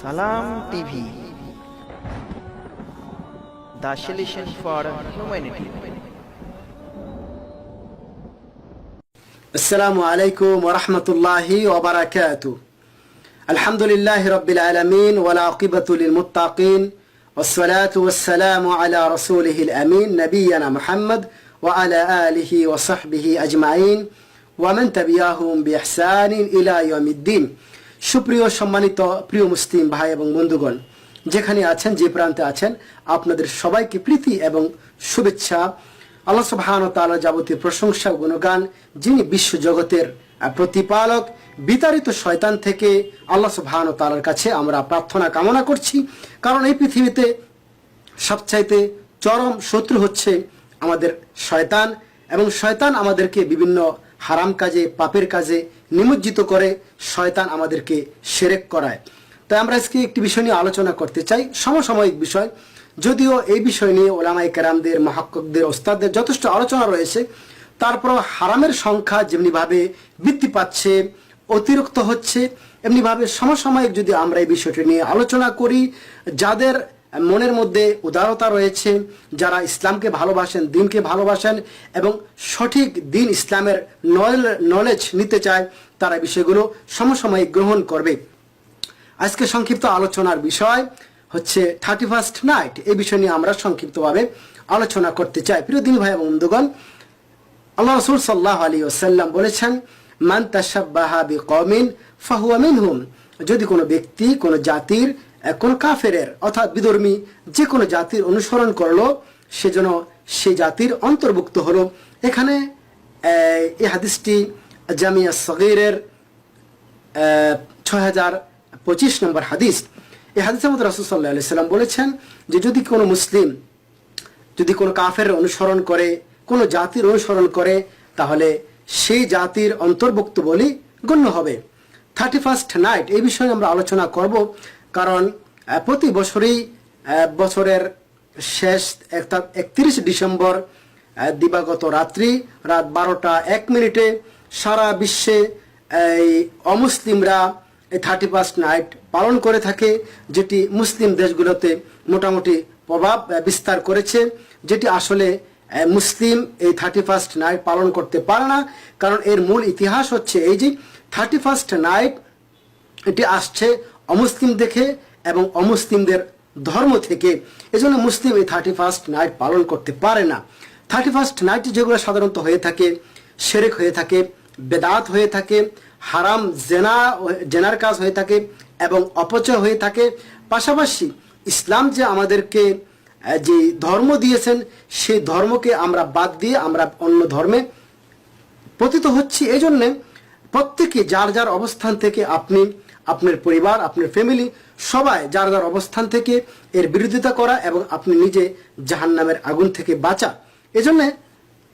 Salam TV, the solution for humanity. السلام عليكم ورحمة الله وبركاته الحمد لله رب العالمين والعاقبة للمتقين والصلاة والسلام على رسوله الأمين نبينا محمد وعلى آله وصحبه أجمعين ومن تبعهم بإحسان إلى يوم الدين সুপ্রিয় সম্মানিত প্রিয় মুসলিম ভাই এবং বন্ধুগণ, যেখানে আছেন, যে প্রান্তে আছেন, আপনাদের সবাইকে প্রীতি এবং শুভেচ্ছা। আল্লাহ সুবহান তাআলা যাবতীয় প্রশংসা গুণগান, যিনি বিশ্ব জগতের প্রতিপালক, বিতাড়িত শয়তান থেকে আল্লাহ সুবহান তাআলার কাছে আমরা প্রার্থনা কামনা করছি। কারণ এই পৃথিবীতে সবচাইতে চরম শত্রু হচ্ছে আমাদের শয়তান, এবং শয়তান আমাদেরকে বিভিন্ন হারাম কাজে, পাপের কাজে নিমজ্জিত করে শয়তান আমাদেরকে সেরেক করায়। তাই আমরা আজকে একটি বিষয় নিয়ে আলোচনা করতে চাই, সমসাময়িক বিষয়। যদিও এই বিষয় নিয়ে ওলামাই কেরামদের মহাক্কদের ওস্তাদদের যথেষ্ট আলোচনা রয়েছে তারপর হারামের সংখ্যা যেমনিভাবে বৃদ্ধি পাচ্ছে, অতিরিক্ত হচ্ছে, এমনিভাবে সমসাময়িক যদি আমরা এই বিষয়টি নিয়ে আলোচনা করি, যাদের মনের মধ্যে উদারতা রয়েছে, যারা ইসলামকে ভালোবাসেন, দিনকে ভালোবাসেন এবং সঠিক দিন ইসলামের নলেজ নিতে চায়, তারা বিষয়গুলো সমসাময়িক গ্রহণ করবে। আজকে সংক্ষিপ্ত আলোচনার বিষয় হচ্ছে থার্টি ফার্স্ট নাইট এই বিষয় নিয়ে আমরা সংক্ষিপ্তভাবে আলোচনা করতে চাই। প্রিয় দিন ভাই বন্ধুগণ, আল্লাহ রসুল সাল্লাহ আলী ওসাল্লাম বলেছেন, মান তাসাব্বাহা বি কমিন ফাহুয়া মিনহুম। যদি কোনো ব্যক্তি, কোনো জাতির কোনো কাফেরের, অর্থাৎ বিধর্মী যে কোনো জাতির অনুসরণ করল সেজন্য সেই জাতির অন্তর্ভুক্ত হলো। এখানে এই হাদিসটি জামিয়া সগীরের ছয় হাজার পঁচিশ নম্বর হাদিস। এই হাদিসের মধ্যে রাসুল সাল্লাহ সাল্লাম বলেছেন যে যদি কোনো মুসলিম, যদি কোনো কাফের অনুসরণ করে, কোনো জাতির অনুসরণ করে, তাহলে সেই জাতির অন্তর্ভুক্ত বলি গণ্য হবে। থার্টি ফার্স্ট নাইট, এই বিষয়ে আমরা আলোচনা করব। কারণ প্রতি বছরই বছরের শেষ একত্রিশ ডিসেম্বর দিবাগত রাত্রি রাত বারোটা এক মিনিটে সারা বিশ্বে, এই অমুসলিমরা এই থার্টি ফার্স্ট নাইট পালন করে থাকে, যেটি মুসলিম দেশগুলোতে মোটামুটি প্রভাব বিস্তার করেছে, যেটি আসলে মুসলিম এই থার্টি ফার্স্ট নাইট পালন করতে পারে না। কারণ এর মূল ইতিহাস হচ্ছে এই যে থার্টি ফার্স্ট নাইট এটি আসছে অমুসলিম দেখে এবং অমুসলিমদের ধর্ম থেকে, এজন্য মুসলিম এই থার্টি ফার্স্ট নাইট পালন করতে পারে না। থার্টি ফার্স্ট নাইট যেগুলো সাধারণত হয়ে থাকে, সেরেক হয়ে থাকে, বেদাত হয়ে থাকে, হারাম, জেনা, জেনার কাজ হয়ে থাকে এবং অপচয় হয়ে থাকে। পাশাপাশি ইসলাম যে আমাদেরকে যে ধর্ম দিয়েছেন, সেই ধর্মকে আমরা বাদ দিয়ে আমরা অন্য ধর্মে পতিত হচ্ছি। এই জন্যে প্রত্যেকে যার যার অবস্থান থেকে আপনি আপনার পরিবার, আপনার ফ্যামিলি সবাই যার যার অবস্থান থেকে এর বিরোধিতা করা এবং আপনি নিজে জাহান্নামের আগুন থেকে বাঁচা। এজন্য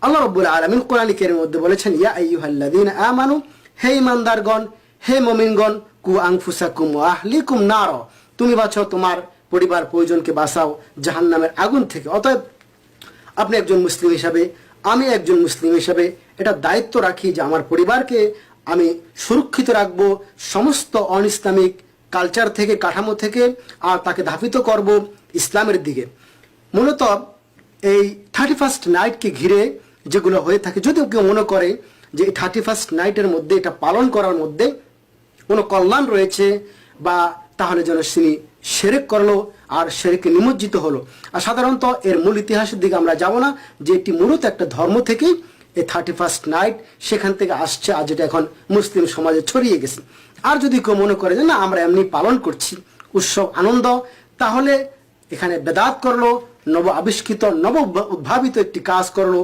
আল্লাহ রব্বুল আলমিন কোরআনিকের মধ্যে বলেছেন, ইয়া আইয়ুহাল্লাযীনা আমানু, হে ইমানদারগণ, হে মমিনগণ, কু আনফুসাকুম ওয়া আহলিকুম নার, তুমি বাঁচো, তোমার পরিবার প্রয়োজনকে বাঁচাও জাহান্নামের আগুন থেকে। অতএব আপনি একজন মুসলিম হিসাবে, আমি একজন মুসলিম হিসাবে এটা দায়িত্ব রাখি যে আমার পরিবারকে আমি সুরক্ষিত রাখব সমস্ত অন ইসলামিক কালচার থেকে, কাঠামো থেকে, আর তাকে ধাপিত করব ইসলামের দিকে। মূলত এই থার্টি ফার্স্ট নাইটকে ঘিরে যেগুলো হয়ে থাকে, যদিও কেউ মনে করে যে এই থার্টি ফার্স্ট নাইটের মধ্যে এটা পালন করার মধ্যে কোনো কল্যাণ রয়েছে বা তাহলে যেন তিনি সেরেক করল আর সেরেকে নিমজ্জিত হলো। আর সাধারণত এর মূল ইতিহাসের দিকে আমরা যাব না, যে এটি মূলত একটা ধর্ম থেকেই এই থার্টি ফার্স্ট নাইট সেখান থেকে আসছে আর যেটা এখন মুসলিম সমাজে ছড়িয়ে গেছে। আর যদি কেউ মনে করে যে না, আমরা এমনি পালন করছি, উৎসব, আনন্দ, তাহলে এখানে বেদাত করল, নব আবিষ্কৃত, নব উদ্ভাবিত একটি কাজ করল।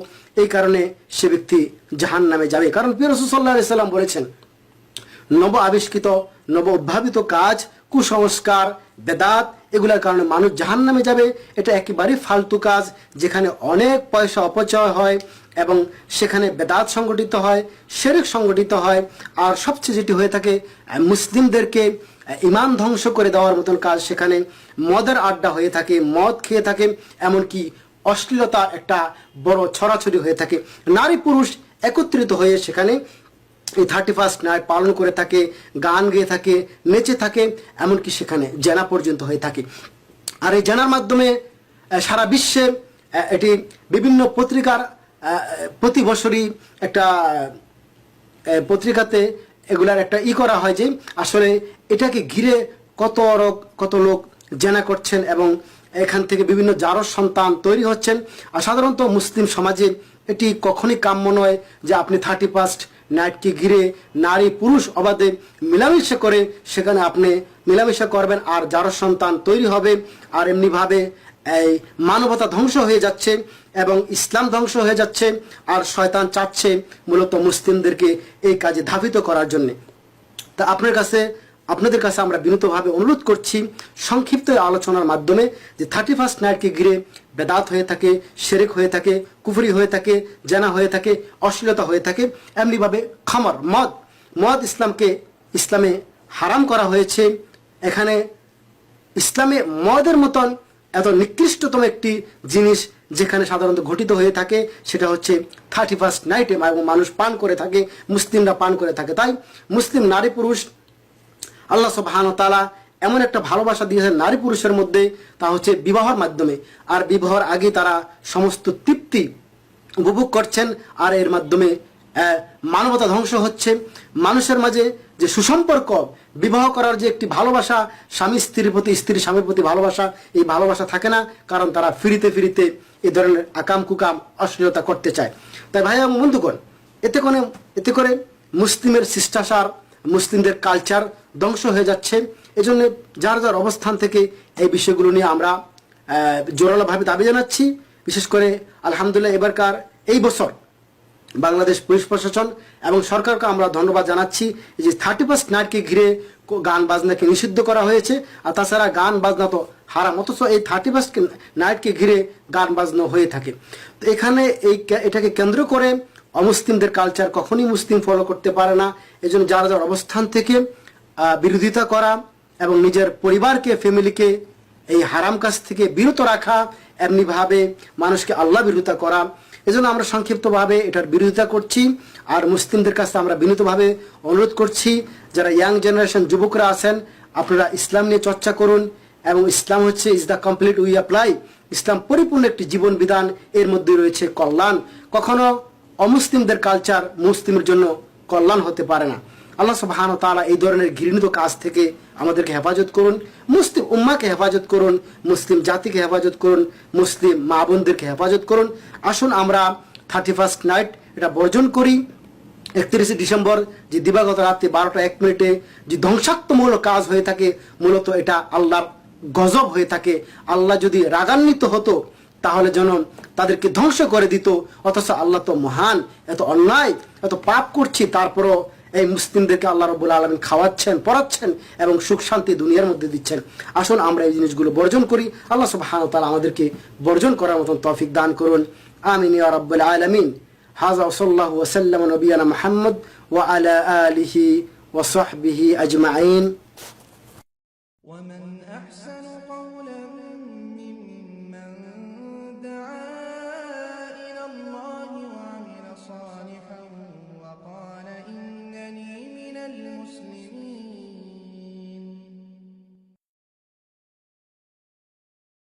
এই কারণে সে ব্যক্তি জাহান নামে যাবে। কারণ পিরসুল্লাহ সাল্লাম বলেছেন, নব আবিষ্কৃত, নব উদ্ভাবিত কাজ, কুসংস্কার, বেদাত, এগুলোর কারণে মানুষ জাহান নামে যাবে। এটা একেবারেই ফালতু কাজ, যেখানে অনেক পয়সা অপচয় হয় এবং সেখানে বেদাত সংগঠিত হয়, শেরেক সংগঠিত হয়, আর সবচেয়ে যেটি হয়ে থাকে মুসলিমদেরকে ইমান ধ্বংস করে দেওয়ার মতন কাজ সেখানে মদের আড্ডা হয়ে থাকে, মদ খেয়ে থাকে, এমনকি অশ্লীলতা একটা বড় ছড়াছড়ি হয়ে থাকে। নারী পুরুষ একত্রিত হয়ে সেখানে এই থার্টি ফার্স্ট নাইট পালন করে থাকে, গান গেয়ে থাকে, নেচে থাকে, এমনকি সেখানে জেনা পর্যন্ত হয়ে থাকে। আর এই জেনার মাধ্যমে সারা বিশ্বে এটি বিভিন্ন পত্রিকার প্রতি বছরই একটা পত্রিকাতে এগুলার একটা ই করা হয় যে আসলে এটাকে ঘিরে কত রক কত লোক জেনা করছেন এবং এখান থেকে বিভিন্ন জারস সন্তান তৈরি হচ্ছেন। আর সাধারণত মুসলিম সমাজে এটি কখনই কাম্য নয় যে আপনি থার্টি ফার্স্ট নাইটকে ঘিরে নারী পুরুষ অবাধে মিলামিশা করে সেখানে আপনি মিলামিশা করবেন আর জারস সন্তান তৈরি হবে। আর এমনিভাবে এই মানবতা ধ্বংস হয়ে যাচ্ছে এবং ইসলাম ধ্বংস হয়ে যাচ্ছে আর শয়তান চাচ্ছে মূলত মুসলিমদেরকে এই কাজে ধাবিত করার জন্য। তা আপনার কাছে, আপনাদের কাছে আমরা বিনীতভাবে অনুরোধ করছি সংক্ষিপ্ত আলোচনার মাধ্যমে যে থার্টি ফার্স্ট নাইটকে ঘিরে বেদাত হয়ে থাকে, শেরেক হয়ে থাকে, কুফরি হয়ে থাকে, জানা হয়ে থাকে, অশ্লীলতা হয়ে থাকে, এমনিভাবে খামার, মদ মদ ইসলামকে, ইসলামে হারাম করা হয়েছে। এখানে ইসলামে মদের মতন এত নিকৃষ্টতম একটি জিনিস যেখানে সাধারণত ঘটিত হয়ে থাকে, সেটা হচ্ছে থার্টি ফার্স্ট নাইটে এবং মানুষ পান করে থাকে, মুসলিমরা পান করে থাকে। তাই মুসলিম নারী পুরুষ, আল্লাহ সুবহান তালা এমন একটা ভালোবাসা দিয়েছেন নারী পুরুষের মধ্যে, তা হচ্ছে বিবাহর মাধ্যমে। আর বিবাহর আগে তারা সমস্ত তৃপ্তি উপভোগ করছেন, আর এর মাধ্যমে মানবতা ধ্বংস হচ্ছে। মানুষের মাঝে যে সুসম্পর্ক, বিবাহ করার যে একটি ভালোবাসা, স্বামী স্ত্রীর প্রতি, স্ত্রী স্বামীর প্রতি ভালোবাসা, এই ভালোবাসা থাকে না, কারণ তারা ফিরিতে ফিরিতে এই ধরনের আকাম, কুকাম, অশ্লীলতা করতে চায়। তাই ভাই এবং বন্ধুগণ, এতে করে এতে করে মুসলিমের শিষ্টাচার, মুসলিমদের কালচার ধ্বংস হয়ে যাচ্ছে। এজন্য যার যার অবস্থান থেকে এই বিষয়গুলো নিয়ে আমরা জোরালোভাবে দাবি জানাচ্ছি। বিশেষ করে আলহামদুলিল্লাহ এবারকার এই বছর বাংলাদেশ পুলিশ প্রশাসন এবং সরকারকে আমরা ধন্যবাদ জানাচ্ছি এই যে থার্টি ফার্স্ট নাইটকে ঘিরে গান বাজনাকে নিষিদ্ধ করা হয়েছে। আর তাছাড়া গান বাজনা তো হারাম, অথচ এই থার্টি ফার্স্ট নাইটকে ঘিরে গান বাজনা হয়ে থাকে। তো এখানে এই এটাকে কেন্দ্র করে অমুসলিমদের কালচার কখনই মুসলিম ফলো করতে পারে না। এজন্য যারা যার অবস্থান থেকে বিরোধিতা করা এবং নিজের পরিবারকে ফ্যামিলিকে এই হারাম কাজ থেকে বিরত রাখা, এমনিভাবে মানুষকে আল্লাহ বিরোধিতা করা এজন্য আমরা সংক্ষিপ্তভাবে এটার বিরোধিতা করছি আর মুসলিমদের কাছে আমরা বিনীতভাবে অনুরোধ করছি, যারা ইয়াং জেনারেশন যুবকরা আছেন, আপনারা ইসলাম নিয়ে চর্চা করুন এবং ইসলাম হচ্ছে is the complete we apply ইসলাম পরিপূর্ণ একটি জীবন বিধান, এর মধ্যে রয়েছে কল্যাণ। কখনো অমুসলিমদের কালচার মুসলিমের জন্য কল্যাণ হতে পারে না। আল্লাহ সুবহান তাআলা এই ধরনের ঘৃণিত কাজ থেকে আমাদেরকে হেফাজত করুন, মুসলিম উম্মাকে হেফাজত করুন, মুসলিম জাতিকে হেফাজত করুন, মুসলিম মা বোনদেরকে হেফাজত করুন। আসুন আমরা থার্টি ফার্স্ট নাইট এটা বর্জন করি, একত্রিশে ডিসেম্বর যে দিবাগত রাত্রে বারোটা এক মিনিটে যে ধ্বংসাত্মমূলক কাজ হয়ে থাকে, মূলত এটা আল্লাহর গজব হয়ে থাকে। আল্লাহ যদি রাগান্বিত হতো, তাহলে যেন তাদেরকে ধ্বংস করে দিত, অথচ আল্লাহ তো মহান, এত অন্যায়, এত পাপ করছি, তারপরও এই মুসলিমদেরকে আল্লাহ রবুল আলমিন খাওয়াচ্ছেন পড়াচ্ছেন এবং সুখ শান্তি দুনিয়ার মধ্যে দিচ্ছেন আসুন আমরা এই জিনিসগুলো বর্জন করি আল্লাহ সুবহান তাআলা আমাদেরকে বর্জন করার মতন তৌফিক দান করুন আমিন ইয়া রাব্বুল আলামিন হাযা সাল্লাল্লাহু ওয়া সাল্লাম নবিয়ানা মুহাম্মদ ওয়া আলা আলিহি ওয়া সাহবিহি আজমাইন ومن أحسن